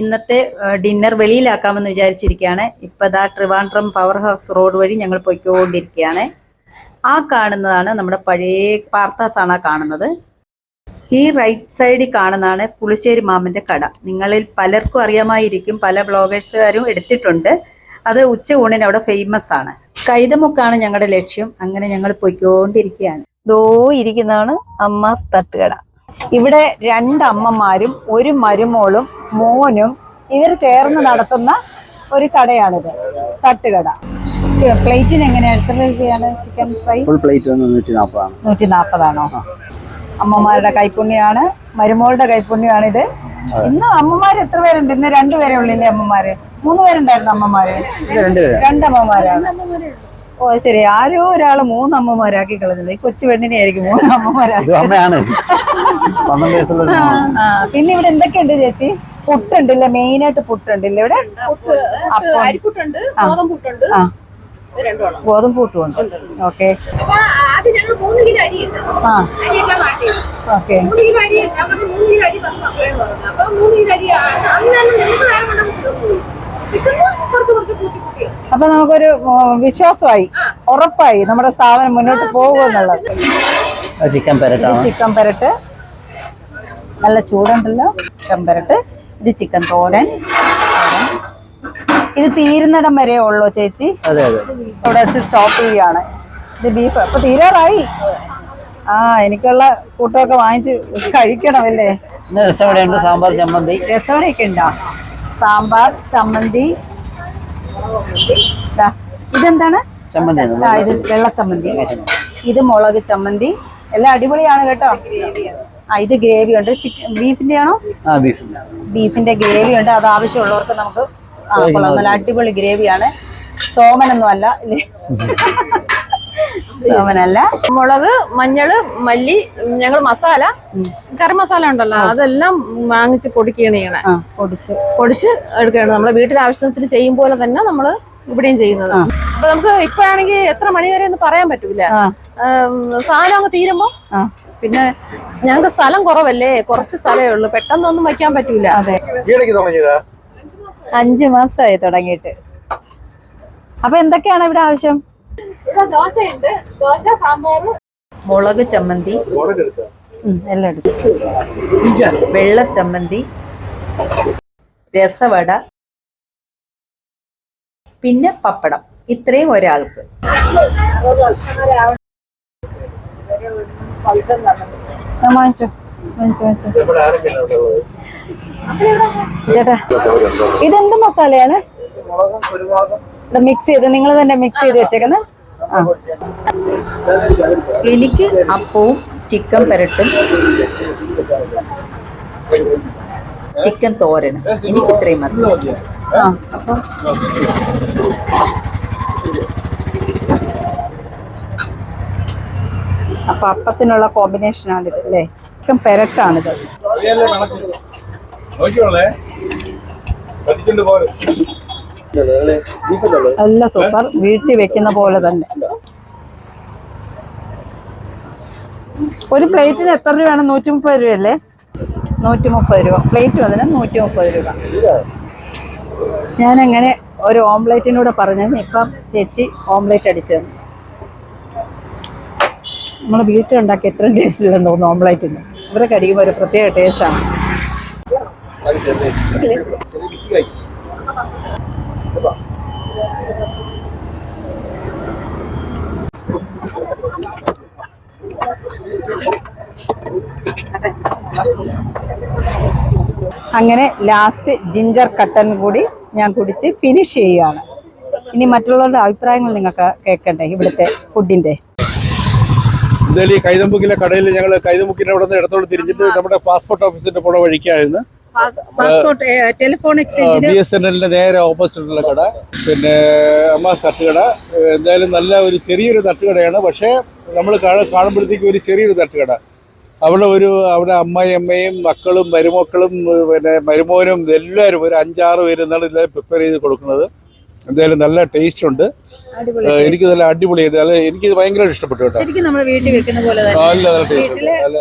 ഇന്നത്തെ ഡിന്നർ വെളിയിലാക്കാമെന്ന് വിചാരിച്ചിരിക്കുകയാണ്. ഇപ്പൊ ദാ ട്രിവാൻഡ്രം പവർ ഹൗസ് റോഡ് വഴി ഞങ്ങൾ പൊയ്ക്കൊണ്ടിരിക്കുകയാണ്. ആ കാണുന്നതാണ് നമ്മുടെ പഴയ പാർത്താസ് ആണ് ആ കാണുന്നത്. ഈ റൈറ്റ് സൈഡിൽ കാണുന്നതാണ് പുളിശ്ശേരി മാമന്റെ കട. നിങ്ങളിൽ പലർക്കും അറിയാമായിരിക്കും പല ബ്ലോഗേഴ്സുകാരും എടുത്തിട്ടുണ്ട്. അത് ഉച്ച ഊണിന് അവിടെ ഫേമസ് ആണ്. കൈതമുക്കാണ് ഞങ്ങളുടെ ലക്ഷ്യം. അങ്ങനെ ഞങ്ങൾ പൊയ്ക്കൊണ്ടിരിക്കുകയാണ്. ദോ ഇരിക്കുന്നതാണ് അമ്മാസ് തട്ടുകട. ഇവിടെ രണ്ട് അമ്മമാരും ഒരു മരുമോളും മോനും ഇവർ ചേർന്ന് നടത്തുന്ന ഒരു കടയാണിത്. തട്ടുകട. പ്ലേറ്റിന് എങ്ങനെയാണ് എത്ര രൂപയാണ് ചിക്കൻ ഫ്രൈ? ഫുൾ പ്ലേറ്റ് നൂറ്റി നാൽപ്പതാണ് നൂറ്റി നാൽപ്പതാണോ അമ്മമാരുടെ കൈപ്പുണ്യമാണ് മരുമോളുടെ കൈപ്പുണ്യമാണ് ഇത് ഇന്ന് അമ്മമാര് എത്ര പേരുണ്ട്? ഇന്ന് രണ്ടുപേരെ ഉള്ളില്ലേ അമ്മമാര്? മൂന്ന് പേരുണ്ടായിരുന്നു അമ്മമാര്? രണ്ടമ്മമാരാണ്. ഓ ശരി. ആരോ ഒരാൾ മൂന്നമ്മമാരാക്കി കളഞ്ഞില്ല? ഈ കൊച്ചു പെണ്ണിനെ ആയിരിക്കും മൂന്ന് അമ്മമാരാക്കി ഇത് അമ്മയാണ്. പന്ത്രണ്ട് വയസ്സുള്ള ആ പിന്നെ ഇവിടെ എന്തൊക്കെയുണ്ട് ചേച്ചി? പുട്ടുണ്ടല്ലേ? മെയിൻ ആയിട്ട് പുട്ടുണ്ടല്ലേ ഇവിടെ? അരിപ്പുട്ടുണ്ട് ഗോതമ്പുട്ടുണ്ട് ഗോതമ്പ് പുട്ടുമുണ്ട് ഓക്കെ. ഓക്കെ. അപ്പൊ നമുക്കൊരു വിശ്വാസമായി. ഉറപ്പായി നമ്മുടെ സ്ഥാപനം മുന്നോട്ട് പോകുമെന്നുള്ളത് ചിക്കൻ പെരട്ടാണ്. ചിക്കൻ പെരട്ട്. നല്ല ചൂടുണ്ടല്ലോ. ചിക്കൻ പെരട്ട് ഇത് ചിക്കൻ തോരൻ. ഇത് തീരുന്നിടം വരെ ഉള്ളോ ചേച്ചി. അവിടെ ഇവിടെ വെച്ച് സ്റ്റോപ്പ് ചെയ്യാണ് ഇത് ബീഫ് അപ്പൊ തീരാറായി. ആ എനിക്കുള്ള കൂട്ടമൊക്കെ വാങ്ങിച്ച് കഴിക്കണമല്ലേ? രസവടയുണ്ട് സാമ്പാർ ചമ്മന്തി. രസവടയൊക്കെ ഉണ്ടോ? സാമ്പാർ ചമ്മന്തി. ഇതെന്താണ്? ഇത് വെള്ള ചമ്മന്തി ഇത് മുളക് ചമ്മന്തി. എല്ലാം അടിപൊളിയാണ് കേട്ടോ. ആ ഇത് ഗ്രേവി ഉണ്ട്. ചിക്കൻ ബീഫിന്റെ ആണോ? ബീഫിന്റെ ഗ്രേവി ഉണ്ട്. അത് ആവശ്യമുള്ളവർക്ക് നമുക്ക് കൊള്ളാം. നല്ല അടിപൊളി ഗ്രേവിയാണ്. സോമനൊന്നും അല്ല. സോമനല്ല. മുളക് മഞ്ഞൾ മല്ലി ഞങ്ങൾ മസാല കറി മസാല ഉണ്ടല്ലോ. അതെല്ലാം വാങ്ങിച്ച് പൊടിക്കുകയാണ് ചെയ്യണേ പൊടിച്ച്. പൊടിച്ച് എടുക്കുകയാണ് നമ്മളെ വീട്ടിലെ ആവശ്യത്തിന് ചെയ്യും പോലെ തന്നെ നമ്മൾ ഇവിടെയും ചെയ്യുന്നത്. അപ്പൊ നമുക്ക് ഇപ്പൊ ആണെങ്കിൽ എത്ര മണി വരെ എന്ന് പറയാൻ പറ്റൂല. സാധനം അങ്ങ് തീരുമ്പോ ആ. പിന്നെ ഞങ്ങൾക്ക് സ്ഥലം കുറവല്ലേ? കുറച്ച് സ്ഥലമേ ഉള്ളൂ. പെട്ടെന്നൊന്നും വയ്ക്കാൻ പറ്റൂല. അഞ്ചു മാസമായി തുടങ്ങിയിട്ട്. അപ്പൊ എന്തൊക്കെയാണ് ഇവിടെ ആവശ്യം? ദോശയുണ്ട്. ദോശ സാമ്പാർ മുളക് ചമ്മന്തി. എല്ലാം എടുത്തു. വെള്ള ചമ്മന്തി. രസവട. പിന്നെ പപ്പടം. ഇത്രയും ഒരാൾക്ക്. വാങ്ങിച്ചോ. ചേട്ടാ ഇതെന്ത് മസാലയാണ്? മിക്സ് ചെയ്ത് നിങ്ങൾ തന്നെ മിക്സ് ചെയ്ത് വെച്ചേക്കുന്നത് എനിക്ക് അപ്പവും ചിക്കൻ പെരട്ടും ചിക്കൻ തോരനും. എനിക്ക് ഇത്രയും മതി. അപ്പം അപ്പൊ അപ്പത്തിനുള്ള കോമ്പിനേഷൻ ആണിത് അല്ലേ? ചിക്കൻ പെരട്ടാണിത്. നല്ല സൂപ്പർ. വീട്ടിൽ വെക്കുന്ന പോലെ തന്നെ. ഒരു പ്ലേറ്റിന് എത്ര രൂപയാണ്? നൂറ്റി മുപ്പത് രൂപയല്ലേ? നൂറ്റി മുപ്പത് രൂപ. പ്ലേറ്റ് വന്നിന് നൂറ്റി മുപ്പത് രൂപ. ഞാനങ്ങനെ ഒരു ഓംലേറ്റിനൂടെ പറഞ്ഞു ഇപ്പം ചേച്ചി ഓംലേറ്റ് അടിച്ചു തന്നു. നമ്മൾ വീട്ടിൽ ഉണ്ടാക്കി എത്ര ടേസ്റ്റ് ഇല്ലെന്ന് തോന്നുന്നു ഓംലേറ്റിന് ഇവരെ കഴിയുമ്പോൾ ഒരു പ്രത്യേക ടേസ്റ്റാണ് അങ്ങനെ ലാസ്റ്റ് ജിഞ്ചർ കട്ടൻ കൂടി ഞാൻ കുടിച്ച് ഫിനിഷ് ചെയ്യുകയാണ്. ഇനി മറ്റുള്ളവരുടെ അഭിപ്രായങ്ങൾ നിങ്ങൾക്ക് കേൾക്കണ്ടേ? ഇവിടുത്തെ ഫുഡിന്റെ എന്തായാലും ഈ കൈതമുക്കിലെ കടയിൽ ഞങ്ങൾ കൈതമുക്കിന്റെ അവിടെ നിന്ന് ഇടത്തോട് തിരിഞ്ഞിട്ട് നമ്മുടെ പാസ്പോർട്ട് ഓഫീസിന്റെ പുറ വഴിക്കായിരുന്നു. ടെലിഫോൺ ബി എസ് എൻ എല്ലിന്റെ നേരെ ഓപ്പോസിറ്റുള്ള കട. പിന്നെ അമ്മ തട്ടുകട എന്തായാലും നല്ല ഒരു ചെറിയൊരു തട്ടുകടയാണ് പക്ഷേ നമ്മൾ കാണുമ്പോഴത്തേക്ക് ഒരു ചെറിയൊരു തട്ടുകട അവിടെ ഒരു അവിടെ അമ്മയും മക്കളും മരുമക്കളും പിന്നെ മരുമോനും എല്ലാവരും ഒരു അഞ്ചാറ് പേര് എന്നാണ് ഇതിൽ പ്രിപ്പയർ ചെയ്ത് കൊടുക്കുന്നത്. എന്തായാലും നല്ല ടേസ്റ്റ് ഉണ്ട്. എനിക്ക് നല്ല അടിപൊളി നല്ല എനിക്ക് ഭയങ്കര ഇഷ്ടപ്പെട്ടു കേട്ടോ. പോലെ നല്ല ടേസ്റ്റ് നല്ല